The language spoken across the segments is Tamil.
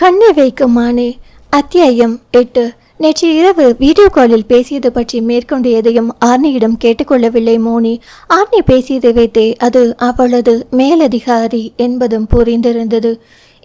கண்ணை வைக்கும் மானே அத்தியாயம் எட்டு. நேற்று இரவு வீடியோ காலில் பேசியது பற்றி மேற்கொண்டு எதையும் ஆர்னியிடம் கேட்டுக்கொள்ளவில்லை மோனி. ஆர்னி பேசியதை வைத்தே அது அவளது மேலதிகாரி என்பதும் புரிந்திருந்தது.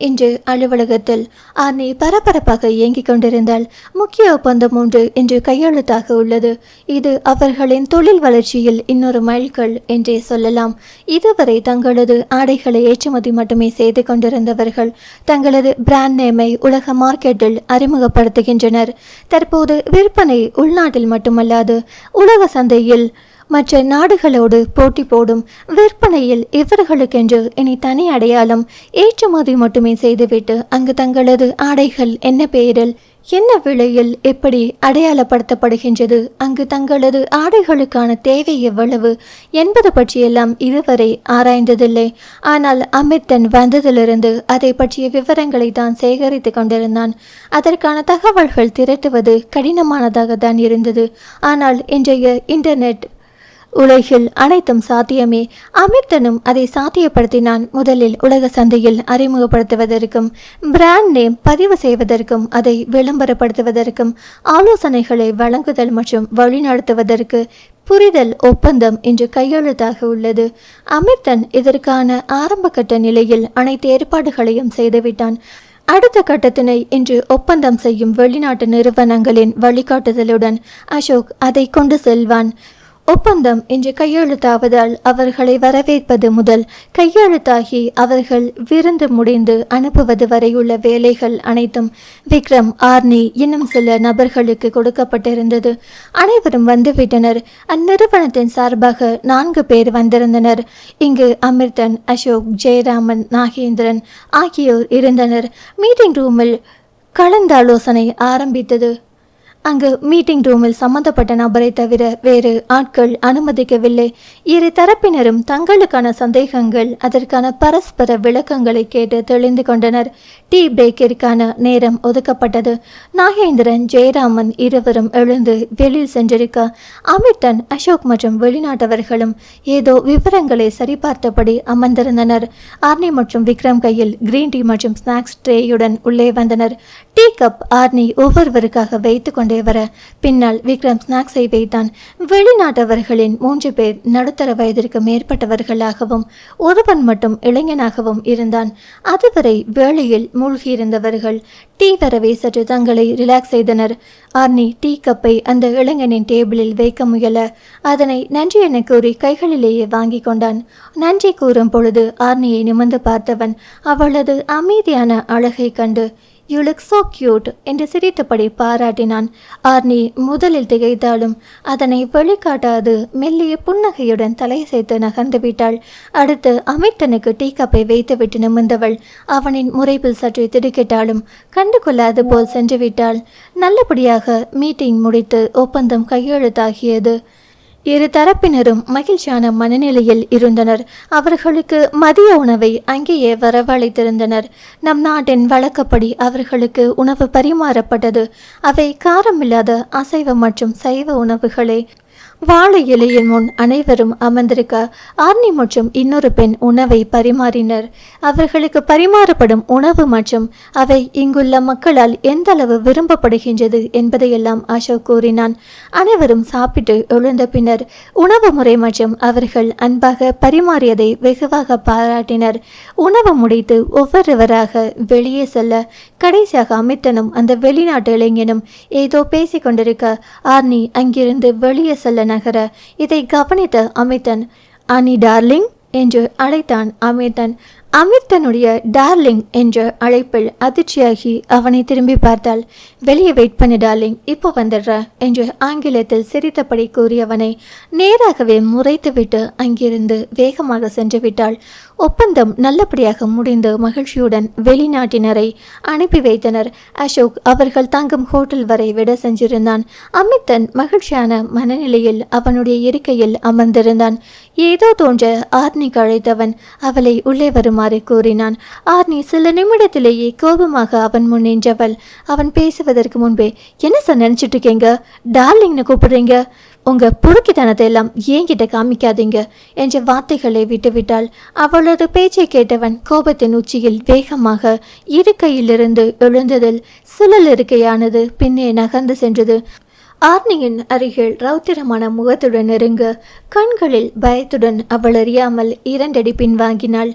இன்று அலுவலகத்தில் ஆர்னி பரபரப்பாக இயங்கிக் கொண்டிருந்தால் முக்கிய ஒப்பந்தம் ஒன்று இன்று கையெழுத்தாக உள்ளது. இது அவர்களின் தொழில் வளர்ச்சியில் இன்னொரு மைல்கல் என்றே சொல்லலாம். இதுவரை தங்களது ஆடைகளை ஏற்றுமதி மட்டுமே செய்து கொண்டிருந்தவர்கள் தங்களது பிராண்ட் நேமை உலக மார்க்கெட்டில் அறிமுகப்படுத்துகின்றனர். தற்போது விற்பனை உள்நாட்டில் மட்டுமல்லாது உலக சந்தையில் மற்ற நாடுகளோடு போட்டி போடும் விற்பனையில் இவர்களுக்கென்று இனி தனி அடையாளம் ஏற்றுமதி மட்டுமே செய்துவிட்டு அங்கு தங்களது ஆடைகள் என்ன பெயரில் என்ன விலையில் எப்படி அடையாளப்படுத்தப்படுகின்றது அங்கு தங்களது ஆடைகளுக்கான தேவை எவ்வளவு என்பது பற்றியெல்லாம் இதுவரை ஆராய்ந்ததில்லை. ஆனால் அமிர்தன் வந்ததிலிருந்து அதை பற்றிய விவரங்களை தான் சேகரித்து கொண்டிருந்தான். அதற்கான தகவல்கள் திரட்டுவது கடினமானதாக தான் இருந்தது. ஆனால் இன்றைய இன்டர்நெட் உலகில் அனைத்தும் சாத்தியமே. அமிர்தனும் அதை சாத்தியப்படுத்தினான். முதலில் உலக சந்தையில் அறிமுகப்படுத்துவதற்கும் பிராண்ட் நேம் பதிவு செய்வதற்கும் அதை விளம்பரப்படுத்துவதற்கும் ஆலோசனைகளை வழங்குதல் மற்றும் வழிநடத்துவதற்கு புரிதல் ஒப்பந்தம் இன்று கையெழுத்தாக உள்ளது. அமிர்தன் இதற்கான ஆரம்பகட்ட நிலையில் அனைத்து ஏற்பாடுகளையும் செய்துவிட்டான். அடுத்த கட்டத்தினை இன்று ஒப்பந்தம் செய்யும் வெளிநாட்டு நிறுவனங்களின் வழிகாட்டுதலுடன் அசோக் அதை கொண்டு செல்வான். ஒப்பந்தம் இன்று கையெழுத்தாவதால் அவர்களை வரவேற்பது முதல் கையெழுத்தாகி அவர்கள் விருந்து முடிந்து அனுப்புவது வரையுள்ள வேலைகள் அனைத்தும் விக்ரம் ஆர்னி இன்னும் சில நபர்களுக்கு கொடுக்கப்பட்டிருந்தது. அனைவரும் வந்துவிட்டனர். அந்நிறுவனத்தின் சார்பாக நான்கு பேர் வந்திருந்தனர். இங்கு அமிர்தன் அசோக் ஜெயராமன் நாகேந்திரன் ஆகியோர் இருந்தனர். மீட்டிங் ரூமில் கலந்தாலோசனை ஆரம்பித்தது. அங்கு மீட்டிங் ரூமில் சம்பந்தப்பட்ட நபரை தவிர வேறு ஆட்கள் அனுமதிக்கவில்லை. இரு தரப்பினரும் தங்களுக்கான சந்தேகங்கள் அதற்கான பரஸ்பர விளக்கங்களை கேட்டு தெளிந்து கொண்டனர். டீ பிரேக்கிற்கான நேரம் ஒதுக்கப்பட்டது. நாகேந்திரன் ஜெயராமன் இருவரும் எழுந்து வெளியில் சென்றிருக்க அமிர்தன் அசோக் மற்றும் வெளிநாட்டவர்களும் ஏதோ விவரங்களை சரிபார்த்தபடி அமர்ந்திருந்தனர். ஆர்னி மற்றும் விக்ரம் கையில் கிரீன் டீ மற்றும் ஸ்நாக்ஸ் ட்ரேயுடன் உள்ளே வந்தனர். டீ கப் ஆர்னி ஒவ்வொருவருக்காக வைத்துக் கொண்டே கொண்டே வர பின்னால் விக்ரம் ஸ்நாக்ஸை வைத்தான். வெளிநாட்டவர்களின் மூன்று பேர் நடுத்தர வயதிற்கு மேற்பட்டவர்களாகவும் ஒருவன் மட்டும் இளைஞனாகவும் இருந்தான். அதுவரை வேளையில் மூழ்கியிருந்தவர்கள் டீ வரவே சற்று தங்களை ரிலாக்ஸ் செய்தனர். ஆர்னி டீ கப்பை அந்த இளைஞனின் டேபிளில் வைக்க முயல. அதனை நன்றி என கூறி கைகளிலேயே வாங்கி கொண்டான். நன்றி கூறும் பொழுது ஆர்னியை நிமிர்ந்து பார்த்தவன் அவளது அமைதியான அழகை கண்டு யூ லுக் சோ கியூட் என்று சிரித்தபடி பாராட்டினான். ஆர்னி முதலில் திகைத்தாலும் அதனை வெளிக்காட்டாது மெல்லிய புன்னகையுடன் தலையசைத்து நகர்ந்து விட்டாள். அடுத்து அமிர்தனுக்கு டீ கப்பை வைத்துவிட்டு நிமிர்ந்தவள். அவனின் முறைப்பில் சற்று திடுக்கிட்டாலும் கண்டு கொள்ளாது போல் சென்று விட்டாள். நல்லபடியாக மீட்டிங் முடித்து ஒப்பந்தம் கையெழுத்தாகியது. இரு தரப்பினரும் மகிழ்ச்சியான மனநிலையில் இருந்தனர். அவர்களுக்கு மதிய உணவை அங்கேயே வரவழைத்திருந்தனர். நம் நாட்டின் வழக்கப்படி அவர்களுக்கு உணவு பரிமாறப்பட்டது. அவை காரமில்லாத அசைவ மற்றும் சைவ உணவுகளே வாழை இலையின் முன் அனைவரும் அமர்ந்திருக்க ஆர்னி மற்றும் இன்னொரு பெண் உணவை பரிமாறினர். அவர்களுக்கு பரிமாறப்படும் உணவு மற்றும் அவை இங்குள்ள மக்களால் எந்த அளவு விரும்பப்படுகின்றது என்பதையெல்லாம் அசோக் கூறினான். அனைவரும் சாப்பிட்டு எழுந்த பின்னர் உணவு முறை மற்றும் அவர்கள் அன்பாக பரிமாறியதை வெகுவாக பாராட்டினர். உணவு முடித்து ஒவ்வொருவராக வெளியே செல்ல கடைசியாக அமித்தனும் அந்த வெளிநாட்டு இளைஞனும் ஏதோ பேசிக்கொண்டிருக்க ஆர்னி அங்கிருந்து வெளியே செல்ல நகர இதை கவனித்த அமிதன் அனி டார்லிங் என்று அழைத்தான் அமிதன் அமிர்தனுடைய டார்லிங் என்ற அழைப்பில் அதிர்ச்சியாகி அவனை திரும்பி பார்த்தாள். வெளியே வெயிட் பண்ணு டார்லிங் இப்போ வந்துடுற என்று ஆங்கிலத்தில் சிரித்தபடி கூறியவனை நேராகவே முறைத்துவிட்டு அங்கிருந்து வேகமாக சென்று விட்டாள். ஒப்பந்தம் நல்லபடியாக முடிந்து மகிழ்ச்சியுடன் வெளிநாட்டினரை அனுப்பி வைத்தனர். அசோக் அவர்கள் தங்கும் ஹோட்டல் வரை விட சென்றிருந்தான். அமித்தன் மகிழ்ச்சியான மனநிலையில் அவனுடைய இருக்கையில் அமர்ந்திருந்தான். ஏதோ தோன்ற ஆர்னி அழைத்தவன் அவளை உள்ளே வருமாறு கூறினான். ஆர்னி சில நிமிடத்திலேயே கோபமாக அவன் முன் நின்றவள். அவன் பேசுவதற்கு முன்பே என்ன சார் நினைச்சிட்டு இருக்கீங்க? டார்லிங்னு கூப்பிடுறீங்க? உங்க புருக்கித்தனத்தை எல்லாம் ஏங்கிட்ட காமிக்காதீங்க என்ற வார்த்தைகளை விட்டுவிட்டாள் அவளது பேச்சை கேட்டவன் கோபத்தின் உச்சியில் வேகமாக இருக்கையிலிருந்து எழுந்ததில் சுழல் இருக்கையானது பின்னே நகர்ந்து சென்றது. ஆர்னியின் அருகில் ரௌத்திரமான முகத்துடன் நெருங்க கண்களில் பயத்துடன் அவள் அறியாமல் இரண்டடி பின்வாங்கினாள்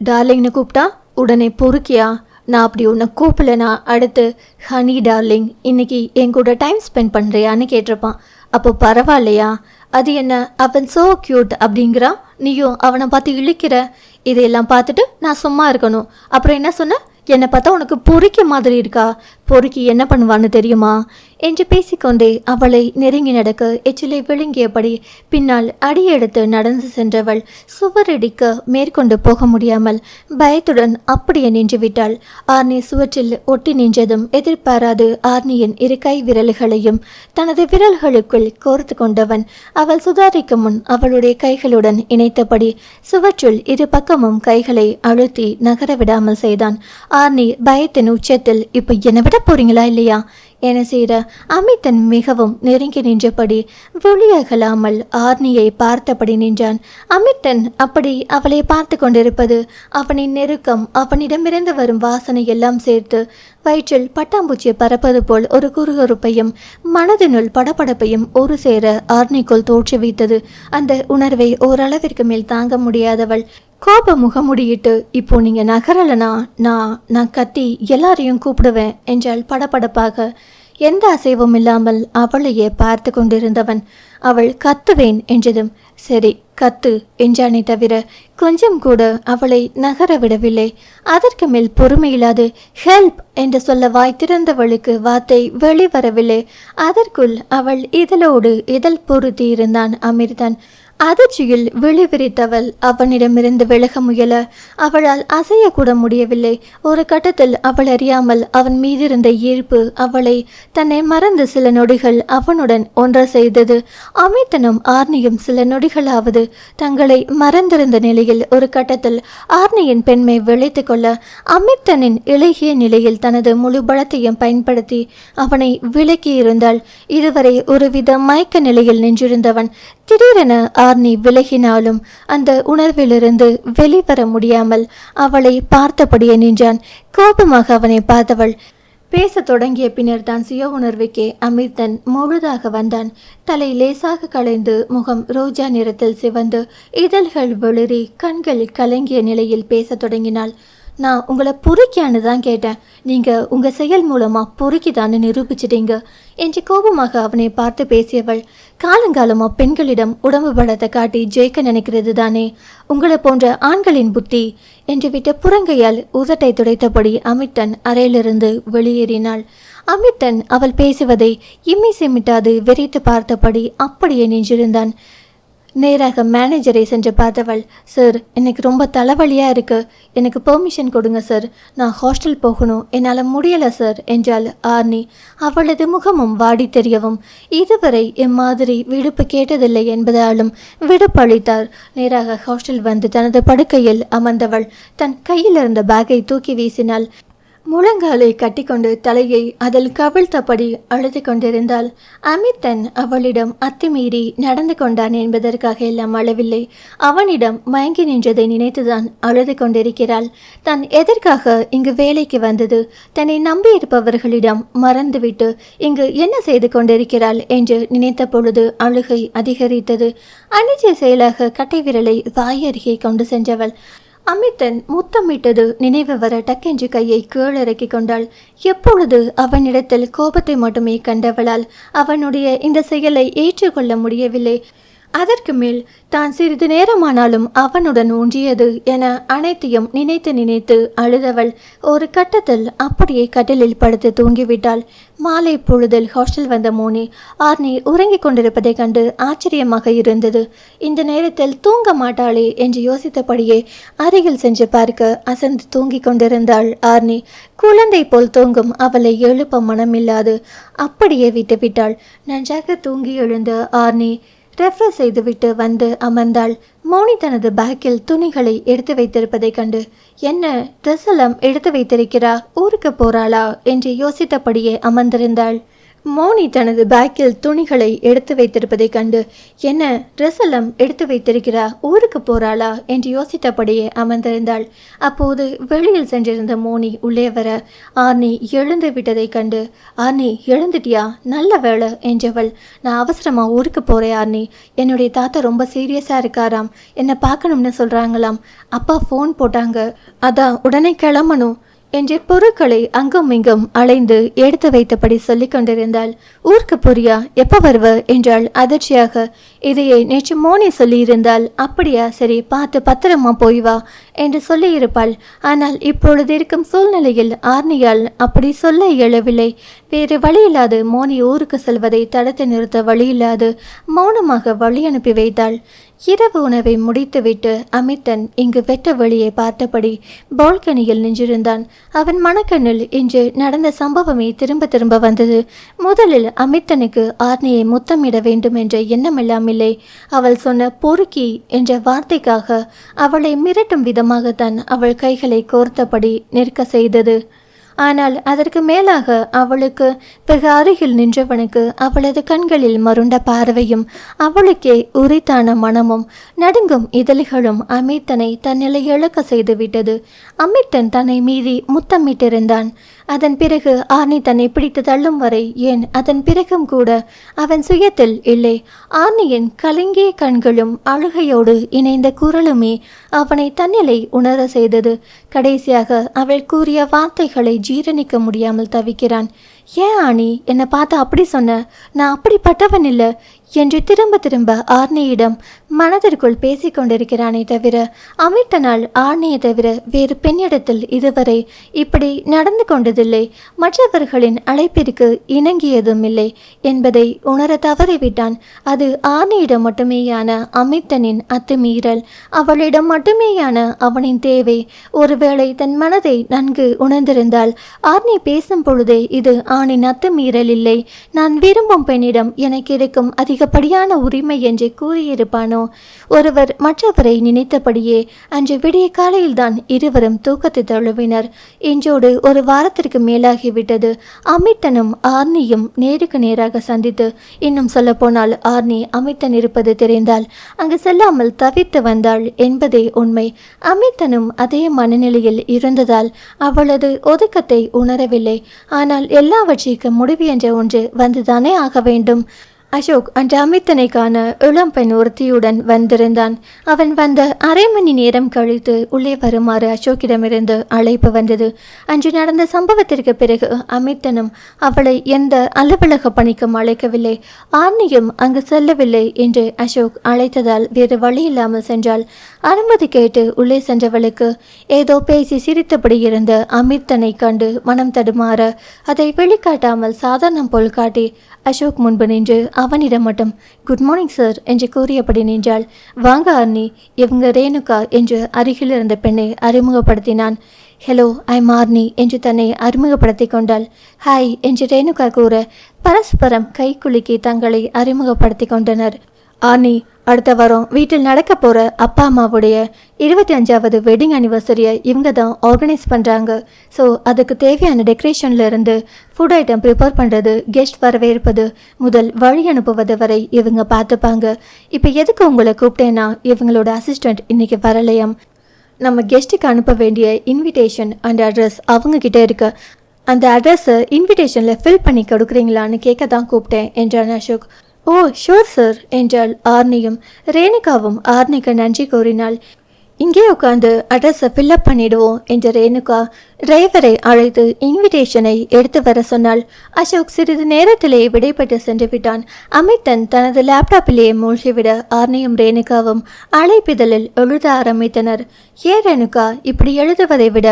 டார்லிங்னு கூப்பிட்டா? உடனே பொறுக்கியா? நான் அப்படி உன்னை கூப்பிடலனா? அடுத்து ஹனி டார்லிங் இன்னைக்கு என் கூட டைம் ஸ்பெண்ட் பண்ணுறியான்னு கேட்டிருப்பான். அப்போ பரவாயில்லையா? அது என்ன அவன் சோ க்யூட் அப்படிங்கிறான் நீயும் அவனை பார்த்து இழிக்கிற? இதையெல்லாம் பார்த்துட்டு நான் சும்மா இருக்கணும். அப்புறம் என்ன சொன்ன? என்னை பார்த்தா உனக்கு பொறிக்க மாதிரி இருக்கா? பொறுக்கி என்ன பண்ணுவான்னு தெரியுமா? என்று பேசிக்கொண்டே அவளை நெருங்கி நடக்க எச்சிலை விழுங்கியபடி பின்னால் அடியெடுத்து நடந்து சென்றவள் சுவரடிக்க மேற்கொண்டு போக முடியாமல் பயத்துடன் அப்படியே நின்றுவிட்டாள். ஆர்னி சுவற்றில் ஒட்டி நின்றதும் எதிர்பாராது ஆர்னியின் இரு கை விரல்களையும் தனது விரல்களுக்குள் கோர்த்து கொண்டவன் அவள் சுதாரிக்கும் முன் அவளுடைய கைகளுடன் இணைத்தபடி சுவற்றுள் இரு பக்கமும் கைகளை அழுத்தி நகர விடாமல் செய்தான். ஆர்னி பயத்தின் உச்சத்தில் இப்ப என்னை விட போறீங்களா இல்லையா? என செய்கிற அமித்தன் மிகவும் நெருங்கி நின்றபடி ஒளியகலாமல் ஆர்னியை பார்த்தபடி நின்றான். அமித்தன் அப்படி அவளை பார்த்து கொண்டிருப்பது அவனின் நெருக்கம் அவனிடமிருந்து வரும் வாசனை எல்லாம் சேர்த்து வயிற்றில் பட்டாம்பூச்சியை பறப்பது போல் ஒரு குறுகுறுப்பையும் மனதினுள் படபடப்பையும் ஒரு சேர ஆர்னிக்குள் தோற்றுவித்தது. அந்த உணர்வை ஓரளவிற்கு மேல் தாங்க முடியாதவள் கோப முகமுடியிட்டு இப்போ நீங்கள் நகரலனா நான் நான் கத்தி எல்லாரையும் கூப்பிடுவேன் என்றாள் படபடப்பாக. எந்த அசைவும் இல்லாமல் அவளையே பார்த்து கொண்டிருந்தவன் அவள் கத்துவேன் என்றதும் சரி கத்து என்றானே தவிர கொஞ்சம் கூட அவளை நகர விடவில்லை. அதற்கு மேல் பொறுமையில்லாது ஹெல்ப் என்று சொல்ல வாய் திறந்தவளுக்கு வார்த்தை வெளிவரவில்லை. அதற்குள் அவள் இதழோடு இதழ் பொருத்தி இருந்தான் அமிர்தன். அதிர்ச்சியில் விழிவிரித்தவள் அவனிடமிருந்து விலக முயல அவளால் அசையக்கூட முடியவில்லை. ஒரு கட்டத்தில் அவள் அறியாமல் அவன் மீதிருந்த ஈர்ப்பு அவளை தன்னை மறந்து சில நொடிகள் அவனுடன் ஒன்ற செய்தது. அமித்தனும் ஆர்னியும் சில நொடிகளாவது தங்களை மறந்திருந்த நிலையில் ஒரு கட்டத்தில் ஆர்னியின் பெண்மை விளைத்து கொள்ள அமித்தனின் இளகிய நிலையில் தனது முழு பலத்தையும் பயன்படுத்தி அவனை விலக்கியிருந்தாள். இதுவரை ஒருவித மயக்க நிலையில் நின்றிருந்தவன் திடீரென ஆர்னி விலகினாலும் அந்த உணர்விலிருந்து வெளிவர முடியாமல் அவளை பார்த்தபடியே நின்றான். கோபமாக அவனை பார்த்தவள் பேசத் தொடங்கிய பின்னர் தான் சுய உணர்வுக்கே அமிர்தன் முழுதாக வந்தான். தலை லேசாக களைந்து முகம் ரோஜா நிறத்தில் சிவந்து இதழ்கள் வெளிரி கண்கள் கலங்கிய நிலையில் பேசத் தொடங்கினாள். நான் உங்களை பொறுக்கியான்னு தான் கேட்டேன். நீங்கள் உங்கள் செயல் மூலமாக பொறுக்கிதான்னு நிரூபிச்சிட்டீங்க. என்று கோபமாக அவனை பார்த்து பேசியவள் காலங்காலமாக பெண்களிடம் உடம்பு பலத்தை காட்டி ஜெயிக்க நினைக்கிறது தானே? உங்களை போன்ற ஆண்களின் புத்தி! என்று விட்ட புறங்கையால் உதட்டை துடைத்தபடி அமித்தன் அறையிலிருந்து வெளியேறினாள். அமித்தன் அவள் பேசுவதை இம்மி சிமிட்டாது வெறித்து பார்த்தபடி அப்படியே நின்றிருந்தான். நேராக மேனேஜரை சென்று பார்த்தவள் சார் எனக்கு ரொம்ப தலைவலியாக இருக்குது எனக்கு பெர்மிஷன் கொடுங்க சார் நான் ஹாஸ்டல் போகணும். என்னால் முடியலை சார் என்றாள் ஆர்னி. அவளது முகமும் வாடி தெரியவும். இதுவரை இம்மாதிரி விடுப்பு கேட்டதில்லை என்பதாலும் விடுப்பு அளித்தார் நேராக ஹாஸ்டல் வந்து தனது படுக்கையில் அமர்ந்தவள். தன் கையில் இருந்த பேக்கை தூக்கி வீசினாள். முழங்காலை கட்டிக்கொண்டு தலையை அதில் கவிழ்த்தபடி அழுது கொண்டிருந்தாள் அமித்தன் அவளிடம் அத்துமீறி நடந்து கொண்டான் என்பதற்காக எல்லாம் அழவில்லை. அவனிடம் மயங்கி நின்றதை நினைத்துதான் அழுது கொண்டிருக்கிறாள். தான் எதற்காக இங்கு வேலைக்கு வந்தது? தன்னை நம்பியிருப்பவர்களிடம் மறந்துவிட்டு இங்கு என்ன செய்து கொண்டிருக்கிறாள் என்று நினைத்த பொழுது அழுகை அதிகரித்தது. அனிச்சை செயலாக கட்டை விரலை வாயருகே கொண்டு சென்றவள். அமித்தன் முத்தமிட்டது. நினைவு வர டக்கென்று கையை கீழிறக்கி கொண்டாள். எப்பொழுது அவனிடத்தில் கோபத்தை மட்டுமே கண்டவளால் அவனுடைய இந்த செயலை ஏற்றுக்கொள்ள முடியவில்லை. அதற்கு மேல் தான் சிறிது நேரமானாலும் அவனுடன் ஊன்றியது என அனைத்தையும் நினைத்து நினைத்து அழுதவள் ஒரு கட்டத்தில் அப்படியே கட்டிலில் படுத்து தூங்கிவிட்டாள். மாலை பொழுதில் ஹாஸ்டல் வந்த மோனி ஆர்னி உறங்கிக் கொண்டிருப்பதைக் கண்டு ஆச்சரியமாக இருந்தது. இந்த நேரத்தில் தூங்க மாட்டாளே என்று யோசித்தபடியே அருகில் சென்று பார்க்க அசந்து தூங்கிக் கொண்டிருந்தாள் ஆர்னி. குழந்தை போல் தூங்கும் அவளை எழுப்ப மனமில்லாது அப்படியே விட்டுவிட்டாள். நன்றாக தூங்கி எழுந்த ஆர்னி ரெஃப்ரெஷ் செய்துவிட்டு வந்து அமர்ந்தாள். மோனி தனது பேக்கில் துணிகளை எடுத்து வைத்திருப்பதைக் கண்டு என்ன ட்ரெஸ் எல்லாம் எடுத்து வைத்திருக்கிறா ஊருக்கு போறாளா? என்று யோசித்தபடியே அமர்ந்திருந்தாள். மோனி தனது பேக்கில் துணிகளை எடுத்து வைத்திருப்பதைக் கண்டு என்ன ட்ரெஸ் எல்லாம் எடுத்து வைத்திருக்கிறா? ஊருக்கு போறாளா? என்று யோசித்தபடியே அமர்ந்திருந்தாள். அப்போது வெளியில் சென்றிருந்த மோனி உள்ளே வர ஆர்னி எழுந்து விட்டதைக் கண்டு ஆர்னி எழுந்துட்டியா? நல்ல வேலை என்றவள் நான் அவசரமா ஊருக்கு போறேன் ஆர்னி. என்னுடைய தாத்தா ரொம்ப சீரியஸா இருக்காராம். என்னை பார்க்கணும்னு சொல்றாங்களாம். அப்பா ஃபோன் போட்டாங்க. அதான் உடனே கிளம்பணும். என்று பொருட்களை அங்கும் இங்கும் அலைந்து எடுத்து வைத்தபடி சொல்லிக் கொண்டிருந்தாள். ஊருக்கு புரியா? எப்ப வருவ? என்றாள். அதிர்ச்சியாக. இதையே நேற்று மோனி சொல்லியிருந்தால். அப்படியா? சரி பார்த்து பத்திரமா போய் வா. என்று சொல்லியிருப்பாள். ஆனால் இப்பொழுது இருக்கும் சூழ்நிலையில் ஆர்னியால் அப்படி சொல்ல இயலவில்லை. வேறு வழியில்லாது மோனி ஊருக்கு செல்வதை தடுத்து நிறுத்த வழியில்லாது மௌனமாக வழி அனுப்பி வைத்தாள். இரவு உணவை முடித்துவிட்டு அமித்தன் இங்கு வெட்ட வழியை பார்த்தபடி பால்கனியில் நின்றிருந்தான். அவன் மனக்கண்ணில் இன்று நடந்த சம்பவமே திரும்ப திரும்ப வந்தது. முதலில் அமித்தனுக்கு ஆர்னியை முத்தமிட வேண்டும் என்ற எண்ணமெல்லாம் இல்லை. அவள் சொன்ன பொறுக்கி என்ற வார்த்தைக்காக அவளை மிரட்டும் விதமாகத்தான் அவள் கைகளை கோர்த்தபடி நிற்க செய்தது. ஆனால் அதற்கு மேலாக அவளுக்கு வெகு அருகில் நின்றவனுக்கு அவளது கண்களில் மருண்ட பார்வையும் அவளுக்கே உரித்தான மனமும் நடுங்கும் இதழ்களும் அமித்தனை தன்னிலை இழக்க செய்துவிட்டது. அமித்தன் தன்னை மீறி முத்தமிட்டிருந்தான். அதன் பிறகு ஆர்னி தன்னை பிடித்து தள்ளும் வரை ஏன் அதன் பிறகும் கூட அவன் சுயத்தில் இல்லை. ஆர்னியின் கலங்கிய கண்களும் அழுகையோடு இணைந்த குரலுமே அவனை தன்னிலை உணர செய்தது. கடைசியாக அவள் கூறிய வார்த்தைகளை ஜீரணிக்க முடியாமல் தவிக்கிறான். ஏன் ஆணி என்னை பார்த்து அப்படி சொன்ன? நான் அப்படிப்பட்டவன் இல்லை என்று திரும்ப திரும்ப ஆர்னியிடம் மனதிற்குள் பேசிக் கொண்டிருக்கிறானே தவிர அமிர்தனால் ஆர்னியை தவிர வேறு பெண்ணிடத்தில் இதுவரை இப்படி நடந்து கொண்டதில்லை. மற்றவர்களின் அழைப்பிற்கு இணங்கியதும் இல்லை என்பதை உணர தவறிவிட்டான். அது ஆர்னியிடம் மட்டுமேயான அமிர்தனின் அத்துமீறல். அவளிடம் மட்டுமேயான அவனின் தேவை. ஒருவேளை தன் மனதை நன்கு உணர்ந்திருந்தால் ஆர்னி பேசும் பொழுதே இது ஆணின் அத்துமீறல் இல்லை. நான் விரும்பும் பெண்ணிடம் எனக்கு இருக்கும் அதிகப்படியான உரிமை என்று கூறியிருப்பானோ? ஒருவர் மற்றவரை நினைத்தபடியே அன்று விடிய காலையில்தான் இருவரும் தூக்கத்தை தழுவினர். இன்றோடு ஒரு வாரத்திற்கு மேலாகிவிட்டது. அமிர்தனும் ஆர்னியும் நேருக்கு நேராக சந்தித்து இன்னும் சொல்லப்போனால் ஆர்னி அமிர்தன் இருப்பது தெரிந்தால் அங்கு செல்லாமல் தவித்து வந்தாள் என்பதே உண்மை. அமிர்தனும் அதே மனநிலையில் இருந்ததால் அவளது ஒதுக்கத்தை உணரவில்லை. ஆனால் எல்லாவற்றிற்கும் முடிவு என்ற ஒன்று வந்துதானே ஆக வேண்டும். அசோக் அன்று அமித்தனை காண இளம்பெண் ஒருத்தியுடன் வந்திருந்தான். அவன் வந்த அரை மணி நேரம் கழித்து உள்ளே வருமாறு அசோக்கிடமிருந்து அழைப்பு வந்தது. அன்று நடந்த சம்பவத்திற்கு பிறகு அமித்தனும் அவளை எந்த அலுவலக பணிக்கும் அழைக்கவில்லை. ஆர்னியும் அங்கு செல்லவில்லை என்று அசோக் அழைத்ததால் வேறு வழி இல்லாமல் சென்றாள். அனுமதி கேட்டு உள்ளே சென்றவளுக்கு ஏதோ பேசி சிரித்தபடி இருந்த அமித்தனை கண்டு மனம் தடுமாற அதை வெளிக்காட்டாமல் சாதாரணம் போல் காட்டி அசோக் முன்பு நின்று அவனிடம் மட்டும் குட் மார்னிங் சார் என்று கூறியபடி நின்றாள். வாங்க அர்னி இவங்க ரேணுகா என்று அருகில் இருந்த பெண்ணை அறிமுகப்படுத்தினான். ஹலோ ஐ மார்னி என்று தன்னை அறிமுகப்படுத்தி கொண்டாள். ஹாய் என்று ரேணுகா கூற பரஸ்பரம் கை குலுக்கி தங்களை அறிமுகப்படுத்தி கொண்டனர். ஆர்னி அடுத்த வாரம் வீட்டில் நடக்க போகிற அப்பா அம்மாவுடைய இருபத்தி அஞ்சாவது வெட்டிங் அனிவர்சரியை இவங்க தான் ஆர்கனைஸ் பண்ணுறாங்க ஸோ அதுக்கு தேவையான டெக்கரேஷன்ல இருந்து ஃபுட் ஐட்டம் ப்ரிப்பேர் பண்ணுறது கெஸ்ட் வரவேற்பது முதல் வழி அனுப்புவது வரை இவங்க பார்த்துப்பாங்க. இப்போ எதுக்கு உங்களை கூப்பிட்டேன்னா இவங்களோட அசிஸ்டண்ட் இன்றைக்கி வரலையாம் நம்ம கெஸ்ட்டுக்கு அனுப்ப வேண்டிய இன்விடேஷன் அண்ட் அட்ரஸ் அவங்க கிட்ட இருக்கு. அந்த அட்ரஸை இன்விடேஷனில் ஃபில் பண்ணி கொடுக்குறீங்களான்னு கேட்க தான் கூப்பிட்டேன் என்றான் அசோக். ஓ ஷூர் சார் என்றாள் ஆர்னியும் ரேணுகாவும் ஆர்னிக்கு நன்றி கூறினாள். இங்கே உட்காந்து அட்ரஸை ஃபில்லப் பண்ணிடுவோம் என்ற ரேணுகா டிரைவரை அழைத்து இன்விடேஷனை எடுத்து வர சொன்னாள். அசோக் சிறிது நேரத்திலேயே விடைபெற்று சென்று விட்டான். அமித்தன் தனது லேப்டாப்பிலேயே மூழ்கிவிட ஆர்னியும் ரேணுகாவும் அழைப்பிதழில் எழுத ஆரம்பித்தனர். ஏ ரேணுகா இப்படி எழுதுவதை விட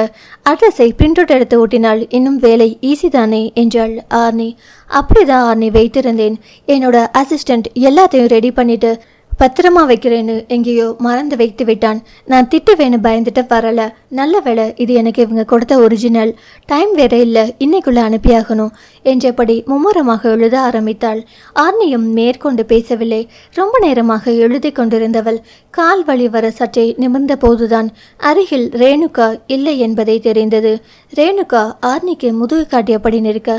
அட்ரஸை பிரிண்ட் அவுட் எடுத்து ஓட்டினால் இன்னும் வேலை ஈஸி தானே என்றாள் ஆர்னி அப்படிதான் ஆர்னி வைத்திருந்தேன். என்னோட அசிஸ்டண்ட் எல்லாத்தையும் ரெடி பண்ணிட்டு பத்திரமா வைக்கிறேன்னு எங்கேயோ மறந்து வைத்து விட்டான். நான் திட்டுவேன்னு பயந்துட்டு வரல. நல்ல வேலை இது எனக்கு இவங்க கொடுத்த ஒரிஜினல் டைம் வேற இல்லை. இன்னைக்குள்ள அனுப்பியாகணும் என்றபடி மும்முரமாக எழுத ஆரம்பித்தாள். ஆர்னியும் மேற்கொண்டு பேசவில்லை. ரொம்ப நேரமாக எழுதி கொண்டிருந்தவள் கால் வழி வர சற்றே நிமிர்ந்த போதுதான். அருகில் ரேணுகா இல்லை என்பதை தெரிந்தது. ரேணுகா ஆர்னிக்கு முதுகு காட்டியபடி நிற்க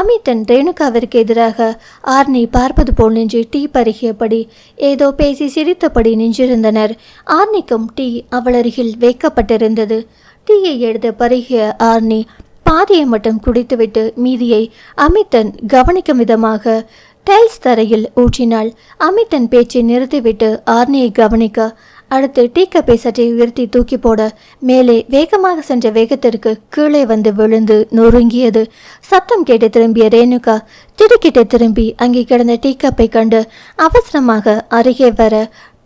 அமித்தன் ரேணுகாவிற்கு எதிராக ஆர்னி பார்ப்பது போல் நின்று டீ பருகியபடி ஏதோ பே பேசி சிரித்தபடி நின்றிருந்தனர். ஆர்னிக்கும் டீ அவளருகில் வைக்கப்பட்டிருந்தது. டீயை எடுத்து பருகிய ஆர்னி பாதியை மட்டும் குடித்துவிட்டு மீதியை அமித்தன் கவனிக்கும் விதமாக டைல்ஸ் தரையில் ஊற்றினாள். அமித்தன் பேச்சை நிறுத்திவிட்டு ஆர்னியை கவனிக்க அடுத்து டீ கப்பை சற்றே உயர்த்தி தூக்கி போட மேலே வேகமாக சென்ற வேகத்திற்கு கீழே வந்து விழுந்து நொறுங்கியது. சத்தம் கேட்டு திரும்பிய ரேணுகா திடுக்கிட்டு திரும்பி அங்கே கிடந்த டீ கப்பை கண்டு அவசரமாக அருகே வர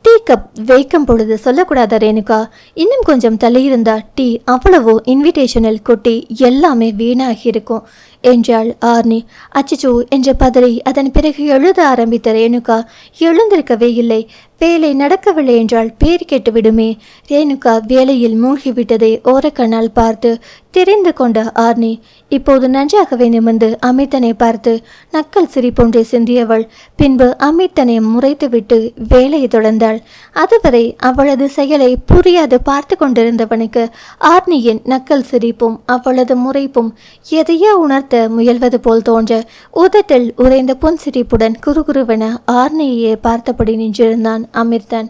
டீ கப் வைக்கும் பொழுது சொல்லக்கூடாத ரேணுகா இன்னும் கொஞ்சம் தள்ளியிருந்தா டீ அவ்வளவோ இன்விடேஷனில் கொட்டி எல்லாமே வீணாகி இருக்கும் என்றாள் ஆர்னி. அச்சிச்சோ என்ற பதறி அதன் பிறகு எழுத ஆரம்பித்த ரேணுகா எழுந்திருக்கவே இல்லை. வேலை நடக்கவில்லை என்றால் பேர் கெட்டுவிடுமே. ரேணுகா வேலையில் மூழ்கிவிட்டதை ஓரக்கண்ணால் பார்த்து தெரிந்து கொண்ட ஆர்னி இப்போது நன்றாகவே நிமிர்ந்து அமித்தனை பார்த்து நக்கல் சிரிப்பொன்றை சிந்தியவள். பின்பு அமித்தனை முறைத்துவிட்டு வேலையை தொடர்ந்தாள். அதுவரை அவளது செயலை புரியாது பார்த்து கொண்டிருந்தவனுக்கு ஆர்னியின் நக்கல் சிரிப்பும் அவளது முறைப்பும் எதையோ உணர்த்த முயல்வது போல் தோன்ற உதட்டில் உறைந்த புன்சிரிப்புடன் குறுகுருவென ஆர்னியையே பார்த்தபடி நின்றிருந்தான். അമീർ ഖാൻ